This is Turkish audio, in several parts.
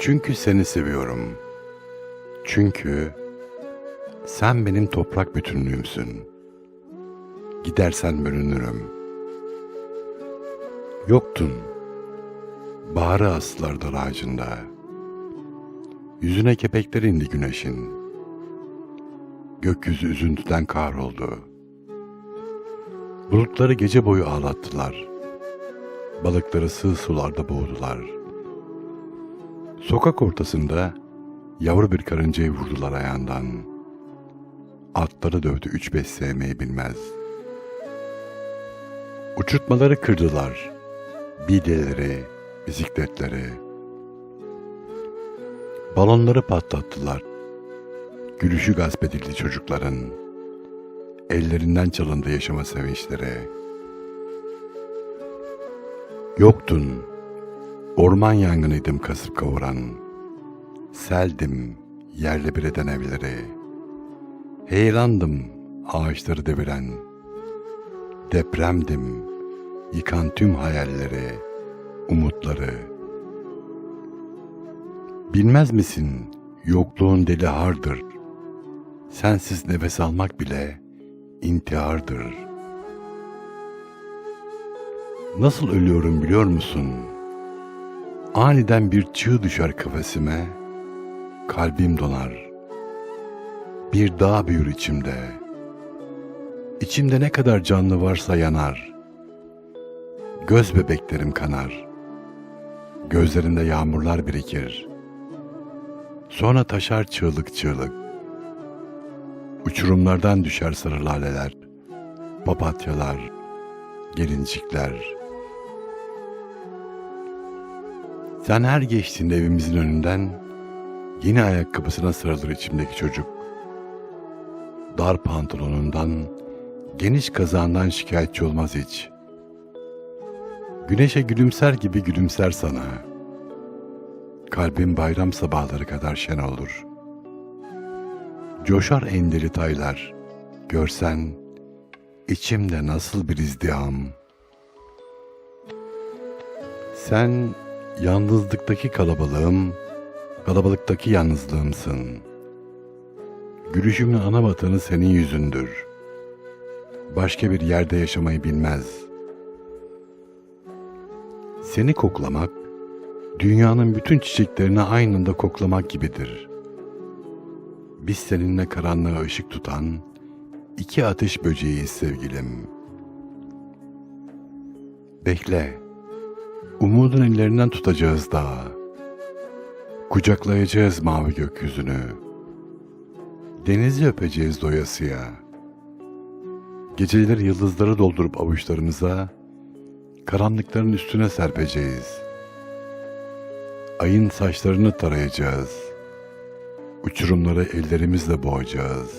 Çünkü seni seviyorum. Çünkü sen benim toprak bütünlüğümsün. Gidersen bölünürüm. Yoktun. Baharı astılar dar ağacında. Yüzüne kepekler indi güneşin. Gökyüzü üzüntüden kahroldu. Bulutları gece boyu ağlattılar. Balıkları sığ sularda boğdular. Sokak ortasında yavru bir karıncayı vurdular ayağından. Atları dövdü üç beş sevmeyi bilmez. Uçurtmaları kırdılar. Bilyeleri, bisikletleri. Balonları patlattılar. Gülüşü gasp edildi çocukların. Ellerinden çalındı yaşama sevinçleri. Yoktun. Orman yangınıydım kasıp kavuran. Seldim yerle bir eden evleri. Heyrandım ağaçları deviren. Depremdim yıkan tüm hayalleri, umutları. Bilmez misin yokluğun deli hardır. Sensiz nefes almak bile intihardır. Nasıl ölüyorum biliyor musun? Aniden bir çığ düşer kafesime, kalbim donar. Bir dağ büyür içimde. İçimde ne kadar canlı varsa yanar. Göz bebeklerim kanar. Gözlerinde yağmurlar birikir. Sonra taşar çığlık çığlık. Uçurumlardan düşer sarı laleler, papatyalar, gelincikler. Sen her geçtiğinde evimizin önünden yeni ayakkabısına sarılır içimdeki çocuk. Dar pantolonundan, geniş kazağından şikayetçi olmaz hiç. Güneşe gülümser gibi gülümser sana. Kalbin bayram sabahları kadar şen olur. Coşar endeli taylar. Görsen içimde nasıl bir izdiham. Sen yalnızlıktaki kalabalığım, kalabalıktaki yalnızlığımsın. Gülüşümün ana vatanı senin yüzündür. Başka bir yerde yaşamayı bilmez. Seni koklamak, dünyanın bütün çiçeklerini aynı anda koklamak gibidir. Biz seninle karanlığa ışık tutan iki ateş böceğiyiz sevgilim. Bekle. Umudun ellerinden tutacağız dağı. Kucaklayacağız mavi gökyüzünü. Denizi öpeceğiz doyasıya. Geceleri yıldızları doldurup avuçlarımıza, karanlıkların üstüne serpeceğiz. Ayın saçlarını tarayacağız. Uçurumları ellerimizle boğacağız.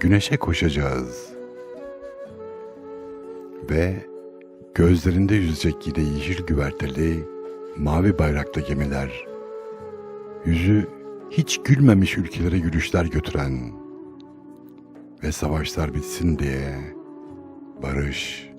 Güneşe koşacağız. Ve gözlerinde yüzecek yine yeşil güverteli, mavi bayraklı gemiler. Yüzü hiç gülmemiş ülkelere gülüşler götüren ve savaşlar bitsin diye barış,